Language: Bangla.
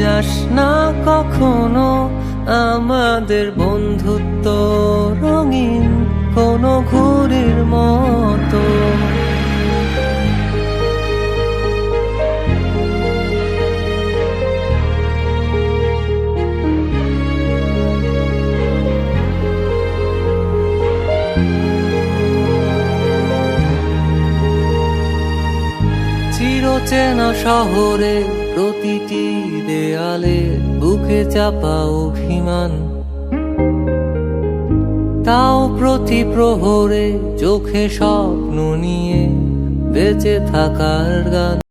যাস না কখনো আমাদের বন্ধুত্ব রঙিন কোনো ঘুরির মতো। চিরচেনা শহরে প্রতিটি দেয়ালে বুকে চাপা অভিমান। তাও প্রতি প্রহরে চোখে স্বপ্ন নিয়ে বেঁচে থাকার গান।